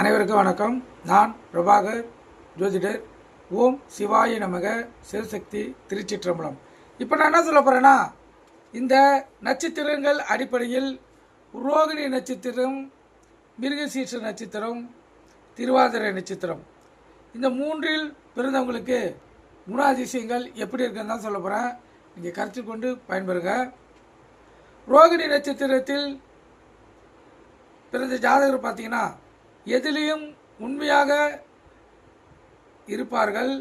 அனைவருக்கும் வணக்கம். நான் பிரபாகர் ஜோதிடர். ஓம் சிவாய நமக. சிவசக்தி திருச்சிற்றம்பலம். இப்போ நான் என்ன சொல்ல போகிறேன்னா இந்த நட்சத்திரங்கள் அடிப்படையில் ரோகிணி நட்சத்திரம் மிருகசீர்ஷ நட்சத்திரம் திருவாதிரை நட்சத்திரம். இந்த மூன்றில் பிறந்தவங்களுக்கு குணாதிசயங்கள் எப்படி இருக்குன்னு தான் சொல்ல போகிறேன் நீங்கள் கருத்தில் கொண்டு பயன்பெறுங்க. ரோகிணி நட்சத்திரத்தில் பிறந்த ஜாதகர் பார்த்தீங்கன்னா எதிலையும் உண்மையாக இருப்பார்கள்.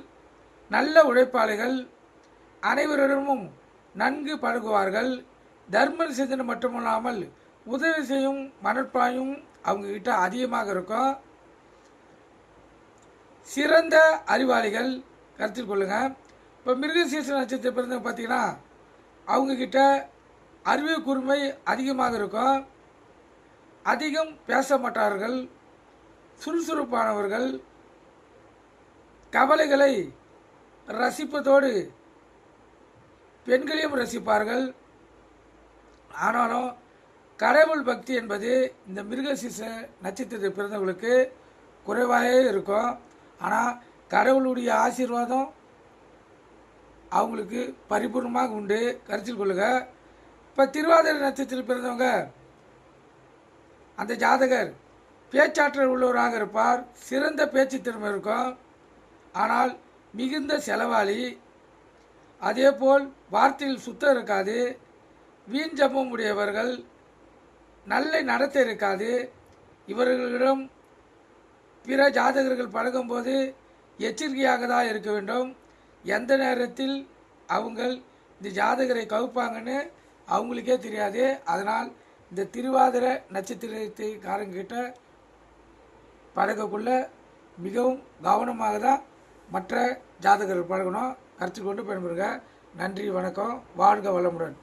நல்ல உழைப்பாளிகள் அனைவரிடமும் நன்கு பழகுவார்கள். தர்ம சிந்தனை மட்டுமல்லாமல் உதவி செய்யும் மனப்பாயும் அவங்கக்கிட்ட அதிகமாக இருக்கும். சிறந்த அறிவாளிகள் கருத்தில் கொள்ளுங்கள் இப்போ மிருகசீச நட்சத்திரம் பிறந்தவங்க பார்த்தீங்கன்னா அவங்கக்கிட்ட அறிவு கூர்மை அதிகமாக இருக்கும். அதிகம் பேச மாட்டார்கள். சுறுசுறுப்பானவர்கள் கவலைகளை ரசிப்பதோடு பெண்களையும் ரசிப்பார்கள். ஆனாலும் கடவுள் பக்தி என்பது இந்த மிருகசீச நட்சத்திரத்தில் பிறந்தவங்களுக்கு குறைவாகவே இருக்கும். ஆனால் கடவுளுடைய ஆசீர்வாதம் அவங்களுக்கு பரிபூர்ணமாக உண்டு. கருத்தில் கொள்ளுங்க. இப்போ திருவாதிரை நட்சத்திரத்தில் பிறந்தவங்க அந்த ஜாதகர் பேச்சாற்றல் உள்ளவராக இருப்பார். சிறந்த பேச்சு திறமை இருக்கும். ஆனால் மிகுந்த செலவாளி. அதேபோல் வார்த்தையில் சுத்தம் இருக்காது. வீண் ஜபம் உடையவர்கள். நல்ல நடத்தை இருக்காது. இவர்களிடம் பிற ஜாதகர்கள் பழகும்போது எச்சரிக்கையாக தான் இருக்க வேண்டும். எந்த நேரத்தில் அவங்கள் இந்த ஜாதகரை கவுப்பாங்கன்னு அவங்களுக்கே தெரியாது. அதனால் இந்த திருவாதிர நட்சத்திரத்துக்காரங்கிட்ட பழகக்குள்ள மிகவும் கவனமாக தான் மற்ற ஜாதகர்கள் பழகணும். கருத்து கொண்டு பயன்படுங்க நன்றி வணக்கம். வாழ்க வளமுடன்.